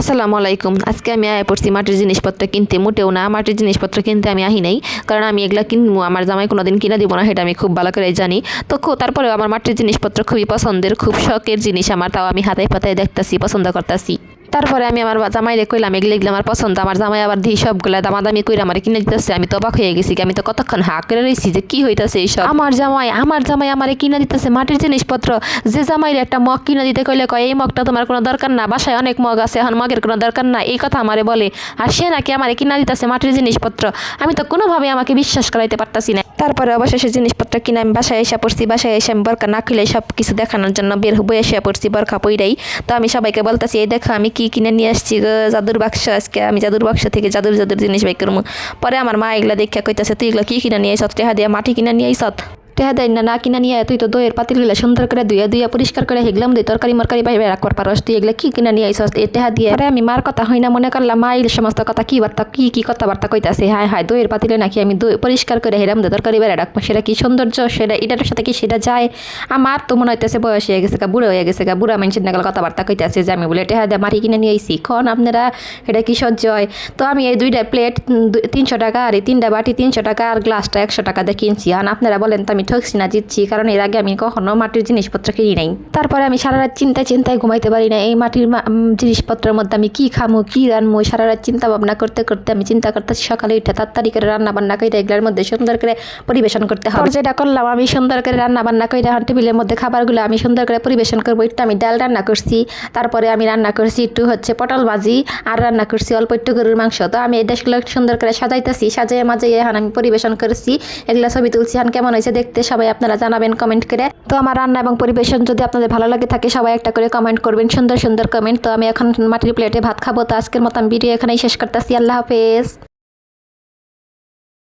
আসসালামু আলাইকুম। আজকে আমি আয় পড়ছি মাটির জিনিসপত্র কিনতে। মোটেও না, মাটির জিনিসপত্র কিনতে আমি আহি নাই, কারণ আমি এগুলো কিনবো, আমার জামাই কোনোদিন কিনা দিব না, সেটা আমি খুব ভালো করে জানি। তো তারপরেও আমার মাটির জিনিসপত্র খুবই পছন্দের, খুব শখের জিনিস আমার, তাও আমি হাতায় পাতায় দেখতেছি, পছন্দ করতাছি। তারপরে আমি আমার জামাইরে কইলাম, এগুলো এগুলো আমার পছন্দ। আমার জামাই আবার দিয়ে সবগুলা দামাদামি কইরা আমার কিনে দিতেছে। আমি তো অবাক হয়ে গেছি আমি তো কতক্ষণ হা করে রয়েছি যে কি হইতাছে এইসব? আমার জামাই আমার জামাই আমারে কিনে দিতেছে মাটির জিনিসপত্র। যে জামাইরে একটা মগ কিনে দিতে কইলে কয়, এই মগটা তোমার কোনো দরকার না, বাসায় অনেক মগ আছে, এখন মগের কোনো দরকার না। এই কথা আমারে বলে। আর সে নাকি আমারে কিনা দিতেছে মাটির জিনিসপত্র। আমি তো কোনোভাবে আমাকে বিশ্বাস করাইতে পারতাছি না। তারপরে অবশেষে জিনিসপত্র কিনে আমি বাসায় এসে পড়ছি, বাসায় এসে আমি বরকা না খুলে সব কিছু দেখানোর জন্য বের হব এসে পড়ছি বরখা পইরাই তো আমি সবাইকে বলতেছি, এই দেখো, আমি কি কিনে নিয়ে আসছি গো জাদুর বাক্স, আজকে আমি জাদুর বাক্স থেকে জাদুর জাদুর জিনিস বাই করব। পরে আমার মা এগুলো দেখে কইতাছে, তুই এগুলো কি কিনে নিয়ে আইসত টেহা দিয়ে মাটি কিনে নিয়ে আইসত টেহা দেয় না না কিনা নিয়ে তুই তো দইয়ের পাতিলগুলো সুন্দর করে ধুয়ে ধুয়ে পরিষ্কার করে হেগলাম দিয়ে তরকারি মরকারি বাইরে রাখবার পারস তুই। এগুলো কি কিনা নিয়ে আইসস এই টেহা দিয়ে। আরে আমি মার কথা হয় না, মনে করলাম মা এই সমস্ত কথা কি বার্তা, কি কি কথাবার্তা কইতাছে? হায় হায়, দইয়ের পাতিলে নাকি আমি দই পরিষ্কার করে হেরাম দিয়ে তরকারি বাইরে রাখব। সেটা কি সৌন্দর্য? সেটা, এটার সাথে কি সেটা যায়? আমার তো মনে হইতেছে বয়স হয়ে গেছে গা, বুড়ো হয়ে গেছে বুড়া মানুষের নাগাল কথাবার্তা কইতাছে যে আমি বলে টেহা দিয়ে মাটি কিনে নিয়ে আইসি? খন আপনারা, এটা কি সহ্য হয়? তো আমি এই দুইটা প্লেট তিনশো টাকা আর এই তিনটা বাটি তিনশো টাকা আর গ্লাসটা একশো টাকা দিয়ে কিনছি। আর আপনারা বলেন তো আমি ঠকছি না জিতছি কারণ এর আগে আমি কখনো মাটির জিনিসপত্র কিনি নাই। তারপরে আমি সারা রাত চিন্তায় চিন্তায় ঘুমাইতে পারি না এই মাটির জিনিসপত্রের মধ্যে আমি কি খামো, কি রানবো সারা রাত চিন্তা ভাবনা করতে করতে আমি চিন্তা করতেছি সকালে উঠে তাড়াতাড়ি করে রান্না বান্না করে এগুলোর মধ্যে সুন্দর করে পরিবেশন করতে হবে যেটা করলাম আমি সুন্দর করে রান্না বান্না করে এখন টেবিলের মধ্যে খাবারগুলো আমি সুন্দর করে পরিবেশন করব একটু আমি ডাল রান্না করছি তারপরে আমি রান্না করছি একটু হচ্ছে পটল ভাজি আর রান্না করছি অল্প একটু গরুর মাংস। তো আমি এই দেশগুলো সুন্দর করে সাজাইতেছি সাজিয়ে মাঝে এখন আমি পরিবেশন করছি। এগুলো ছবি তুলছি, এখন কেমন হয়েছে দেখতে। সবাই আপনারা জানাবেন কমেন্ট করে। তো আমার রান্না এবং পরিবেশন যদি আপনাদের ভালো লাগে থাকে, সবাই একটা করে কমেন্ট করবেন, সুন্দর সুন্দর কমেন্ট তো আমি এখন মাটির প্লেটে ভাত খাব। তো আজকের মতো আমি ভিডিও এখানেই শেষ করতেছি। আল্লাহ হাফেজ।